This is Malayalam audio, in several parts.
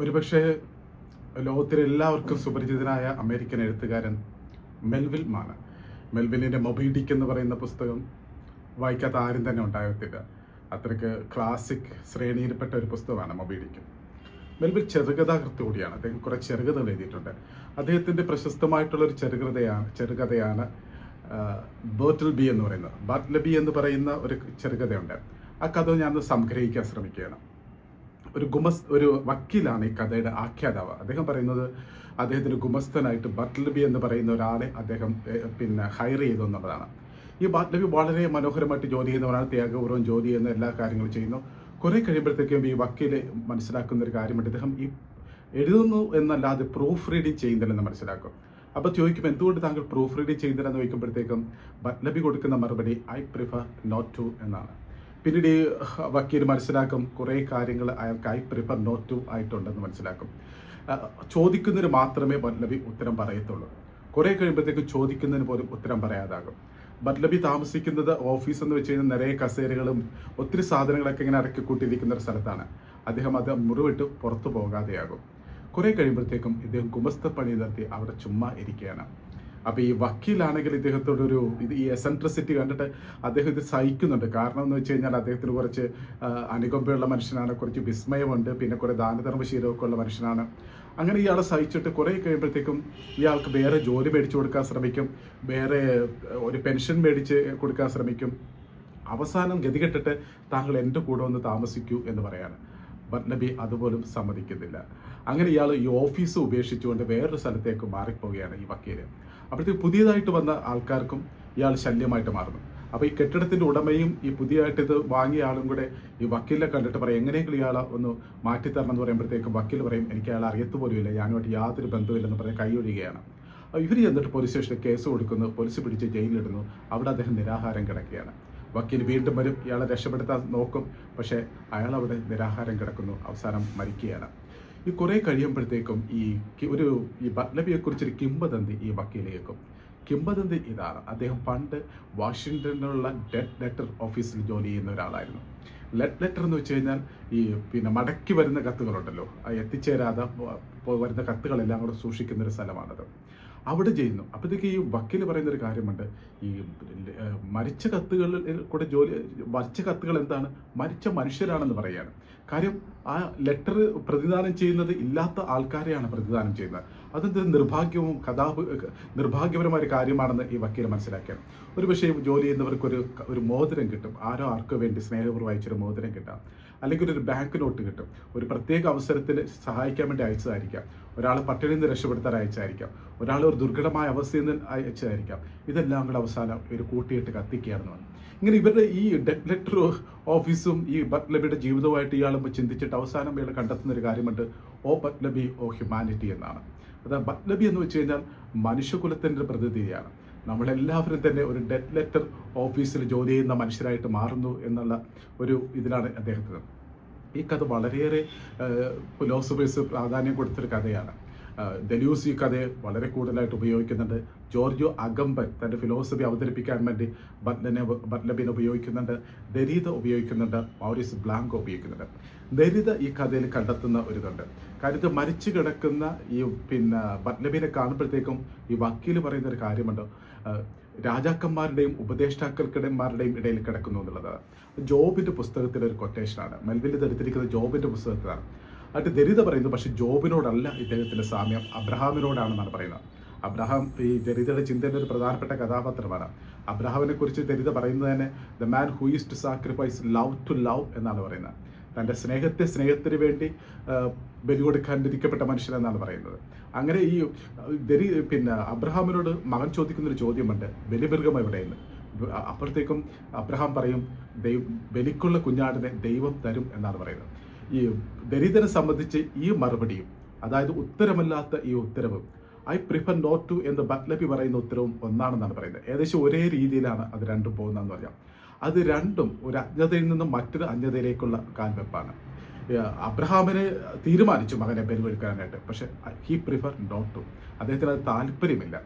ഒരുപക്ഷെ ലോകത്തിലെ എല്ലാവർക്കും സുപരിചിതനായ അമേരിക്കൻ എഴുത്തുകാരൻ മെൽവിൽ മാണ് മെൽവിലിന്റെ മൊബൈഡിക് എന്ന് പറയുന്ന പുസ്തകം വായിക്കാത്ത ആരും തന്നെ ഉണ്ടാകത്തില്ല. അത്രയ്ക്ക് ക്ലാസിക് ശ്രേണിയിൽപ്പെട്ട ഒരു പുസ്തകമാണ് മൊബൈഡിക്ക് മെൽവിൽ ചെറുകഥാകൃത്ത് കൂടിയാണ്. അദ്ദേഹം കുറേ ചെറുകഥകൾ എഴുതിയിട്ടുണ്ട്. അദ്ദേഹത്തിന്റെ പ്രശസ്തമായിട്ടുള്ളൊരു ചെറുകഥയാണ് ചെറുകഥയാണ് ബേർട്ടിൽ ബി എന്ന് പറയുന്നത്. ബി എന്ന് പറയുന്ന ഒരു ചെറുകഥയുണ്ട്. ആ കഥ ഞാൻ സംഗ്രഹിക്കാൻ ശ്രമിക്കുകയാണ്. ഒരു ഗുമസ് ഒരു വക്കീലാണ് ഈ കഥയുടെ ആഖ്യാതാവ്. അദ്ദേഹം പറയുന്നത് അദ്ദേഹത്തിന് ഗുമസ്തനായിട്ട് ബട്ട്ലബി എന്ന് പറയുന്ന ഒരാളെ അദ്ദേഹം പിന്നെ ഹയർ ചെയ്തു എന്നുള്ളതാണ്. ഈ ബട്ട്ലബി വളരെ മനോഹരമായിട്ട് ജോലി ചെയ്യുന്നവരാണ് ത്യാഗപൂർവം ജോലി ചെയ്യുന്ന എല്ലാ കാര്യങ്ങളും ചെയ്യുന്നു. കുറേ കഴിയുമ്പോഴത്തേക്കും ഈ വക്കീൽ മനസ്സിലാക്കുന്ന ഒരു കാര്യമുണ്ട്. അദ്ദേഹം ഈ എഴുതുന്നു എന്നല്ലാതെ പ്രൂഫ് റീഡിങ് ചെയ്യുന്നില്ലെന്ന് മനസ്സിലാക്കും. അപ്പോൾ ചോദിക്കും എന്തുകൊണ്ട് താങ്കൾ പ്രൂഫ് റീഡിങ് ചെയ്യുന്നില്ലെന്ന് ചോദിക്കുമ്പോഴത്തേക്കും ബട്ട്ലബി കൊടുക്കുന്ന മറുപടി ഐ പ്രിഫർ നോട്ട് ടു എന്നാണ്. പിന്നീട് ഈ വക്കീൽ മനസ്സിലാക്കും കുറേ കാര്യങ്ങൾ അയാൾക്ക് ഐ പ്രിഫർ നോട്ട് ടു ആയിട്ടുണ്ടെന്ന് മനസ്സിലാക്കും. ചോദിക്കുന്നതിന് മാത്രമേ ബദ്ലബി ഉത്തരം പറയത്തുള്ളൂ. കുറേ കഴിയുമ്പോഴത്തേക്ക് ചോദിക്കുന്നതിന് പോലും ഉത്തരം പറയാതാകും. ബദ്ലബി താമസിക്കുന്നത് ഓഫീസ് എന്ന് വെച്ച് കഴിഞ്ഞാൽ നിറയെ കസേരകളും ഒത്തിരി സാധനങ്ങളൊക്കെ ഇങ്ങനെ ഇറക്കി കൂട്ടിയിരിക്കുന്ന ഒരു സ്ഥലത്താണ്. അദ്ദേഹം അത് മുറിവിട്ട് പുറത്തു പോകാതെയാകും. കുറേ കഴിയുമ്പോഴത്തേക്കും ഇദ്ദേഹം കുമസ്ത പണി നിർത്തി അവിടെ ചുമ്മാ ഇരിക്കുകയാണ്. അപ്പോൾ ഈ വക്കീലാണെങ്കിൽ ഇദ്ദേഹത്തോടൊരു ഇത് ഈ എസെൻട്രിസിറ്റി കണ്ടിട്ട് അദ്ദേഹം ഇത് സഹിക്കുന്നുണ്ട്. കാരണം എന്ന് വെച്ച് കഴിഞ്ഞാൽ അദ്ദേഹത്തിന് കുറച്ച് അനുകമ്പയുള്ള മനുഷ്യനാണ് കുറച്ച് വിസ്മയമുണ്ട് പിന്നെ കുറേ ദാനധർമ്മശീലമൊക്കെ ഉള്ള മനുഷ്യനാണ്. അങ്ങനെ ഇയാളെ സഹിച്ചിട്ട് കുറേ കഴിയുമ്പോഴത്തേക്കും ഇയാൾക്ക് വേറെ ജോലി മേടിച്ചു കൊടുക്കാൻ ശ്രമിക്കും വേറെ ഒരു പെൻഷൻ മേടിച്ച് കൊടുക്കാൻ ശ്രമിക്കും. അവസാനം ഗതികെട്ടിട്ട് താങ്കൾ എന്റെ കൂടെ ഒന്ന് താമസിക്കൂ എന്ന് പറയാണ്. ബട്ട്നബി അതുപോലും സമ്മതിക്കുന്നില്ല. അങ്ങനെ ഇയാൾ ഈ ഓഫീസ് ഉപേക്ഷിച്ചുകൊണ്ട് വേറൊരു സ്ഥലത്തേക്ക് മാറിപ്പോവുകയാണ് ഈ വക്കീൽ. അപ്പോഴത്തേക്ക് പുതിയതായിട്ട് വന്ന ആൾക്കാർക്കും ഇയാൾ ശല്യമായിട്ട് മാറുന്നു. അപ്പോൾ ഈ കെട്ടിടത്തിന്റെ ഉടമയും ഈ പുതിയതായിട്ട് ഇത് വാങ്ങിയ ആളും കൂടെ ഈ വക്കീലിനെ കണ്ടിട്ട് പറയും എങ്ങനെയെങ്കിലും ഇയാളെ ഒന്ന് മാറ്റിത്തരണം എന്ന് പറയുമ്പോഴത്തേക്കും വക്കീൽ പറയും എനിക്ക് അയാൾ അറിയത്ത് പോലുമില്ല ഞാനുമായിട്ട് യാതൊരു ബന്ധമില്ലെന്ന് പറഞ്ഞ് കൈയൊഴിയുകയാണ് ഇവർ ചെന്നിട്ട് പോലീസ് സ്റ്റേഷനിൽ കേസ് കൊടുക്കുന്നു പോലീസ് പിടിച്ച് ജയിലിലിടുന്നു. അവിടെ അദ്ദേഹം നിരാഹാരം കിടക്കുകയാണ്. വക്കീൽ വീണ്ടും വരും ഇയാളെ രക്ഷപ്പെടുത്താൻ നോക്കും. പക്ഷേ അയാൾ അവിടെ നിരാഹാരം കിടക്കുന്നു അവസാനം മരിക്കുകയാണ്. ഈ കുറേ കഴിയുമ്പോഴത്തേക്കും ഈ ഒരു ഈ ബട്ലബിയെക്കുറിച്ചൊരു കിംബദന്തി ഈ വക്കീലേക്കും. കിംബദന്തി ഇതാണ്. അദ്ദേഹം പണ്ട് വാഷിങ്ടണിലുള്ള ഡെഡ് ലെറ്റർ ഓഫീസിൽ ജോലി ചെയ്യുന്ന ഒരാളായിരുന്നു. ലെഡ് ലെറ്റർ എന്ന് വെച്ച് കഴിഞ്ഞാൽ ഈ പിന്നെ മടക്കി വരുന്ന കത്തുകളുണ്ടല്ലോ. എത്തിച്ചേരാതെ വരുന്ന കത്തുകളെല്ലാം കൂടെ സൂക്ഷിക്കുന്ന ഒരു സ്ഥലമാണത്. അവിടെ ചെയ്യുന്നു. അപ്പോഴത്തേക്ക് ഈ വക്കീൽ പറയുന്ന ഒരു കാര്യമുണ്ട്. ഈ മരിച്ച കത്തുകളിൽ കൂടെ ജോലി മരിച്ച കത്തുകൾ എന്താണ്? മരിച്ച മനുഷ്യരാണെന്ന് പറയുകയാണ്. കാര്യം ആ ലെറ്റർ പ്രതിദാനം ചെയ്യുന്നത് ഇല്ലാത്ത ആൾക്കാരെയാണ് പ്രതിദാനം ചെയ്യുന്നത്. അതെന്ത് നിർഭാഗ്യവും കഥാ നിർഭാഗ്യപരമായ കാര്യമാണെന്ന് ഈ വക്കീൽ മനസ്സിലാക്കിയാണ്. ഒരു പക്ഷേ ജോലി ചെയ്യുന്നവർക്കൊരു ഒരു മോതിരം കിട്ടും. ആരോ ആർക്കോ വേണ്ടി സ്നേഹപൂർവം അയച്ചൊരു മോതിരം കിട്ടാം. അല്ലെങ്കിൽ ഒരു ബാങ്ക് നോട്ട് കിട്ടും. ഒരു പ്രത്യേക അവസരത്തിൽ സഹായിക്കാൻ വേണ്ടി അയച്ചതായിരിക്കാം. ഒരാളെ പട്ടിണിയിൽ നിന്ന് രക്ഷപ്പെടുത്താൻ അയച്ചായിരിക്കാം ഒരാൾ ഒരു ദുർഘടമായ അവസ്ഥയിൽ നിന്ന് അയച്ചതായിരിക്കാം. ഇതെല്ലാം കൂടെ അവസാനം ഇവർ കൂട്ടിയിട്ട് കത്തിക്കുകയാണെന്ന് പറഞ്ഞു. ഇങ്ങനെ ഇവരുടെ ഈ ഡെഡ് ലെറ്റർ ഓഫീസും ഈ ബട്ട്ലബിയുടെ ജീവിതവുമായിട്ട് ഇയാളും ചിന്തിച്ചിട്ട് അവസാനം ഇയാൾ കണ്ടെത്തുന്ന ഒരു കാര്യമുണ്ട്. ഓ ബട്ട്ലബി ഓ ഹ്യൂമാനിറ്റി എന്നാണ്. അത് ബട്ട്ലബി എന്ന് വെച്ച് കഴിഞ്ഞാൽ മനുഷ്യകുലത്തിന്റെ പ്രതിനിധിയാണ്. നമ്മളെല്ലാവരും തന്നെ ഒരു ഡെഡ് ലെറ്റർ ഓഫീസിൽ ജോലി ചെയ്യുന്ന മനുഷ്യരായിട്ട് മാറുന്നു എന്നുള്ള ഒരു ഇതിലാണ് അദ്ദേഹത്തിന് ഈ കഥ വളരെയേറെ ഫിലോസഫേഴ്സ് പ്രാധാന്യം കൊടുത്തൊരു കഥയാണ്. ദലൂസ് കഥയെ വളരെ കൂടുതലായിട്ട് ഉപയോഗിക്കുന്നുണ്ട്. ജോർജോ അഗംബൻ തന്റെ ഫിലോസഫി അവതരിപ്പിക്കാൻ വേണ്ടി ബട്ലനെ ബട്ലബിനെ ഉപയോഗിക്കുന്നുണ്ട്. ദരിത ഉപയോഗിക്കുന്നുണ്ട്. മൗറിസ് ബ്ലാങ്കോ ഉപയോഗിക്കുന്നുണ്ട്. ദരിത ഈ കഥയിൽ കണ്ടെത്തുന്ന ഒരു ഇതുണ്ട് കാര്യത്തിൽ മരിച്ചു കിടക്കുന്ന ഈ പിന്നെ ബട്ലബിനെ കാണുമ്പോഴത്തേക്കും ഈ വക്കീൽ പറയുന്ന ഒരു കാര്യമുണ്ട് രാജാക്കന്മാരുടെയും ഉപദേഷ്ടാക്കൾക്കിടന്മാരുടെയും ഇടയിൽ കിടക്കുന്നു എന്നുള്ളത്. ജോബിന്റെ പുസ്തകത്തിലെ ഒരു കൊട്ടേഷനാണ് മെൽവിൽ ധരിത്തിരിക്കുന്നത് ജോബിന്റെ പുസ്തകത്തിലാണ്. എന്നിട്ട് ദരിത പറയുന്നു പക്ഷെ ജോബിനോടല്ല ഇദ്ദേഹത്തിന്റെ സാമ്യം അബ്രഹാമിനോടാണെന്നാണ് പറയുന്നത്. അബ്രഹാം ഈ ദരിതയുടെ ചിന്തയുടെ ഒരു പ്രധാനപ്പെട്ട കഥാപാത്രമാണ്. അബ്രഹാമിനെ കുറിച്ച് ദരിത പറയുന്നത് തന്നെ the man who is to sacrifice love to love എന്നാണ് പറയുന്നത്. തന്റെ സ്നേഹത്തെ സ്നേഹത്തിന് വേണ്ടി ബലി കൊടുക്കാൻ വിധിക്കപ്പെട്ട മനുഷ്യൻ എന്നാണ് പറയുന്നത്. അങ്ങനെ ഈ ദരി പിന്നെ അബ്രഹാമിനോട് മകൻ ചോദിക്കുന്നൊരു ചോദ്യമുണ്ട് ബലിമൃഗം എവിടെയെന്ന്. അപ്പോഴത്തേക്കും അബ്രഹാം പറയും ദൈവ ബലിക്കുള്ള കുഞ്ഞാടിനെ ദൈവം തരും എന്നാണ് പറയുന്നത്. ഈ ദരിദ്രനെ സംബന്ധിച്ച് ഈ മറുപടിയും അതായത് ഉത്തരമല്ലാത്ത ഈ ഉത്തരവും ഐ പ്രിഫർ നോട്ട് ടു എന്ന് ബട്ട്ലബി പറയുന്ന ഉത്തരവും ഒന്നാണെന്നാണ് പറയുന്നത്. ഏകദേശം ഒരേ രീതിയിലാണ് അത് രണ്ടും പോകുന്നതെന്ന് പറയാം. അത് രണ്ടും ഒരു അജ്ഞതയിൽ നിന്നും മറ്റൊരു അജ്ഞതയിലേക്കുള്ള കാൽവെപ്പാണ്. അബ്രഹാമിന് തീരുമാനിച്ചു മകനെ ബലിവെടുക്കാനായിട്ട് പക്ഷെ ഹി പ്രിഫർ നോട്ട് ടു അദ്ദേഹത്തിന് അത് താല്പര്യമില്ല.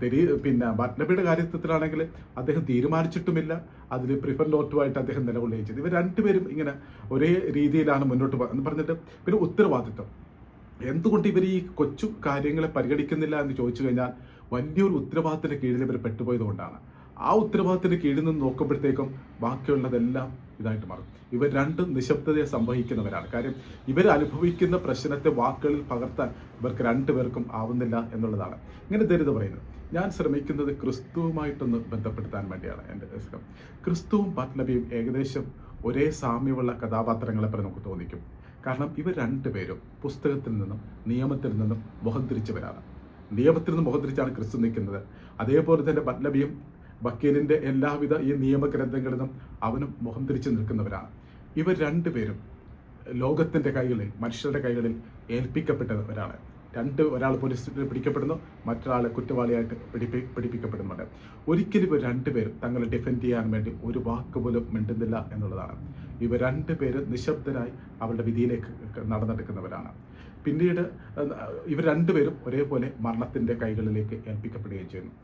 ബലി പിന്നെ ബട്ട്ലബിയുടെ കാര്യത്തിലാണെങ്കിൽ അദ്ദേഹം തീരുമാനിച്ചിട്ടുമില്ല. അതിൽ പ്രിഫർ നോട്ടുമായിട്ട് അദ്ദേഹം നിലകൊള്ളുകയും ചെയ്തു. ഇവർ രണ്ടുപേരും ഇങ്ങനെ ഒരേ രീതിയിലാണ് മുന്നോട്ട് എന്ന് പറഞ്ഞിട്ട് പിന്നെ ഉത്തരവാദിത്വം. എന്തുകൊണ്ട് ഇവർ ഈ കൊച്ചു കാര്യങ്ങളെ പരിഗണിക്കുന്നില്ല എന്ന് ചോദിച്ചു കഴിഞ്ഞാൽ വലിയൊരു ഉത്തരവാദിത്തത്തിന്റെ കീഴിൽ ഇവർ പെട്ടുപോയത് കൊണ്ടാണ് ആ ഉത്തരവാദിത്തത്തിന് കീഴിൽ നിന്ന് നോക്കുമ്പോഴത്തേക്കും ബാക്കിയുള്ളതെല്ലാം ഇതായിട്ട് മാറും. ഇവർ രണ്ടും നിശബ്ദതയെ സംവഹിക്കുന്നവരാണ്. കാര്യം ഇവർ അനുഭവിക്കുന്ന പ്രശ്നത്തെ വാക്കുകളിൽ പകർത്താൻ ഇവർക്ക് രണ്ടുപേർക്കും ആവുന്നില്ല എന്നുള്ളതാണ്. ഇങ്ങനെ ദരിത പറയുന്നത് ഞാൻ ശ്രമിക്കുന്നത് ക്രിസ്തുവുമായിട്ടൊന്ന് ബന്ധപ്പെടുത്താൻ വേണ്ടിയാണ് എന്റെ ഇഷ്ടം ക്രിസ്തുവും പത്ലബിയും ഏകദേശം ഒരേ സാമ്യമുള്ള കഥാപാത്രങ്ങളെ പോലെ നമുക്ക് തോന്നിക്കും. കാരണം ഇവർ രണ്ടുപേരും പുസ്തകത്തിൽ നിന്നും നിയമത്തിൽ നിന്നും മുഖം തിരിച്ചവരാണ്. നിയമത്തിൽ നിന്ന് മുഖം തിരിച്ചാണ് ക്രിസ്തു നിൽക്കുന്നത്. അതേപോലെ തന്നെ പത്ലബിയും വക്കീലിന്റെ എല്ലാവിധ ഈ നിയമഗ്രന്ഥങ്ങളിലും അവനും മുഖം തിരിച്ച് നിൽക്കുന്നവരാണ്. ഇവർ രണ്ടുപേരും ലോകത്തിന്റെ കൈകളിൽ മനുഷ്യരുടെ കൈകളിൽ ഏൽപ്പിക്കപ്പെട്ടവരാണ്. രണ്ട് ഒരാൾ പോലീസിൽ പിടിക്കപ്പെടുന്നു മറ്റൊരാൾ കുറ്റവാളിയായിട്ട് പിടിപ്പി പിടിപ്പിക്കപ്പെടുന്നുണ്ട്. ഒരിക്കലും ഇവർ രണ്ടുപേരും തങ്ങളെ ഡിഫെൻഡ് ചെയ്യാൻ വേണ്ടി ഒരു വാക്ക് പോലും മിണ്ടുന്നില്ല എന്നുള്ളതാണ്. ഇവർ രണ്ടുപേരും നിശബ്ദരായി അവരുടെ വിധിയിലേക്ക് നടന്നെടുക്കുന്നവരാണ്. പിന്നീട് ഇവർ രണ്ടുപേരും ഒരേപോലെ മരണത്തിന്റെ കൈകളിലേക്ക് ഏൽപ്പിക്കപ്പെടുകയും ചെയ്യുന്നു.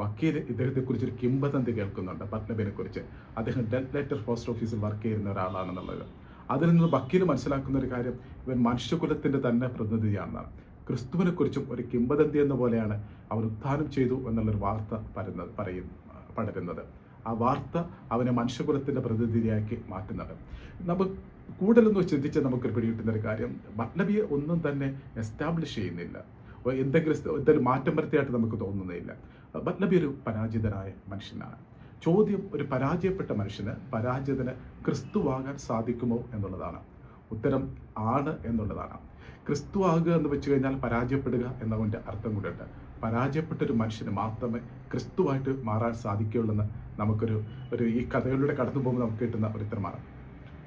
വക്കീൽ ഇദ്ദേഹത്തെക്കുറിച്ച് ഒരു കിംബതന്തി കേൾക്കുന്നുണ്ട് പത്ലബിനെ കുറിച്ച് അദ്ദേഹം ഡെഡ് ലെറ്റർ പോസ്റ്റ് ഓഫീസിൽ വർക്ക് ചെയ്യുന്ന ഒരാളാണെന്നുള്ളത്. അതിൽ നിന്ന് വക്കീൽ മനസ്സിലാക്കുന്ന ഒരു കാര്യം ഇവൻ മനുഷ്യകുലത്തിന്റെ തന്നെ പ്രതിനിധിയാണെന്നാണ്. ക്രിസ്തുവിനെ കുറിച്ചും ഒരു കിംബദന്തി എന്ന പോലെയാണ് അവൻ ഉത്ഥാനം ചെയ്തു എന്നുള്ളൊരു വാർത്ത പരുന്നത് പറയും പടരുന്നത്. ആ വാർത്ത അവനെ മനുഷ്യകുലത്തിന്റെ പ്രതിനിധിയാക്കി മാറ്റുന്നത് നമ്മൾ കൂടുതലൊന്ന് ചിന്തിച്ച് നമുക്കൊരു പിടികിട്ടുന്ന ഒരു കാര്യം ബട്ലബിയെ ഒന്നും തന്നെ എസ്റ്റാബ്ലിഷ് ചെയ്യുന്നില്ല. എന്തെങ്കിലും എന്തെങ്കിലും മാറ്റം വരുത്തിയായിട്ട് നമുക്ക് തോന്നുന്നില്ല. ബട്ലബി ഒരു പരാജിതനായ മനുഷ്യനാണ്. ചോദ്യം ഒരു പരാജയപ്പെട്ട മനുഷ്യന് പരാജിതന് ക്രിസ്തുവാകാൻ സാധിക്കുമോ എന്നുള്ളതാണ്. ഉത്തരം ആണ് എന്നുള്ളതാണ്. ക്രിസ്തു ആകുക എന്ന് വെച്ച് കഴിഞ്ഞാൽ പരാജയപ്പെടുക എന്നതിന്റെ അർത്ഥം കൂടിയുണ്ട്. പരാജയപ്പെട്ട ഒരു മനുഷ്യന് മാത്രമേ ക്രിസ്തുവായിട്ട് മാറാൻ സാധിക്കുകയുള്ളൂ എന്ന് നമുക്കൊരു ഒരു ഈ കഥകളിലൂടെ കടന്നു പോകുമ്പോൾ നമുക്ക് കിട്ടുന്ന ഒരു ഉത്തരമാണ്.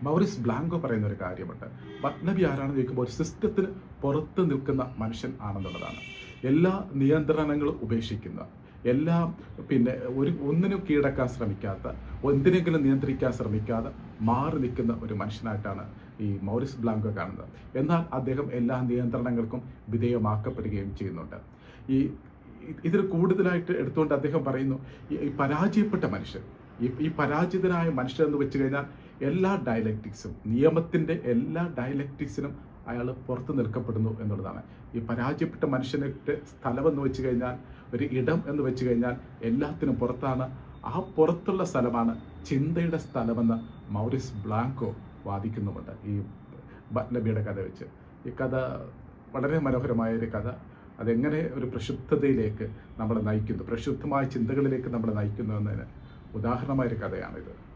മൗറിസ് ബ്ലാങ്കോ പറയുന്ന ഒരു കാര്യമുണ്ട് പത്നബി ആരാണെന്ന് ചോദിക്കുമ്പോൾ ഒരു സിസ്റ്റത്തിന് പുറത്ത് നിൽക്കുന്ന മനുഷ്യൻ ആണെന്നുള്ളതാണ്. എല്ലാ നിയന്ത്രണങ്ങളും ഉപേക്ഷിക്കുന്ന. എല്ലാം പിന്നെ ഒരു ഒന്നിനും കീഴടക്കാൻ ശ്രമിക്കാത്ത എന്തിനെങ്കിലും നിയന്ത്രിക്കാൻ ശ്രമിക്കാതെ മാറി നിൽക്കുന്ന ഒരു മനുഷ്യനായിട്ടാണ് ഈ മൗറിസ് ബ്ലാങ്കോ കാണുന്നത്. എന്നാൽ അദ്ദേഹം എല്ലാ നിയന്ത്രണങ്ങൾക്കും വിധേയമാക്കപ്പെടുകയും ചെയ്യുന്നുണ്ട്. ഈ ഇതിൽ കൂടുതലായിട്ട് എടുത്തുകൊണ്ട് അദ്ദേഹം പറയുന്നു ഈ പരാജയപ്പെട്ട മനുഷ്യൻ ഈ ഈ പരാജിതനായ മനുഷ്യൻ എന്ന് വെച്ച് കഴിഞ്ഞാൽ എല്ലാ ഡയലക്റ്റിക്സും നിയമത്തിന്റെ എല്ലാ ഡയലക്റ്റിക്സിനും അയാൾ പുറത്ത് നിൽക്കപ്പെടുന്നു എന്നുള്ളതാണ്. ഈ പരാജയപ്പെട്ട മനുഷ്യനെ സ്ഥലം എന്ന് വെച്ച് കഴിഞ്ഞാൽ ഒരു ഇടം എന്ന് വെച്ച് കഴിഞ്ഞാൽ എല്ലാത്തിനും പുറത്താണ്. ആ പുറത്തുള്ള സ്ഥലമാണ് ചിന്തയുടെ സ്ഥലമെന്ന് മൗറിസ് ബ്ലാങ്കോ വാദിക്കുന്നുമുണ്ട് ഈ ബട്ലബിയുടെ കഥ വെച്ച്. ഈ കഥ വളരെ മനോഹരമായ ഒരു കഥ. അതെങ്ങനെ ഒരു പ്രക്ഷുബ്ധതയിലേക്ക് നമ്മളെ നയിക്കുന്നു പ്രക്ഷുബ്ധമായ ചിന്തകളിലേക്ക് നമ്മളെ നയിക്കുന്നു എന്നതിന് ഉദാഹരണമായൊരു കഥയാണിത്.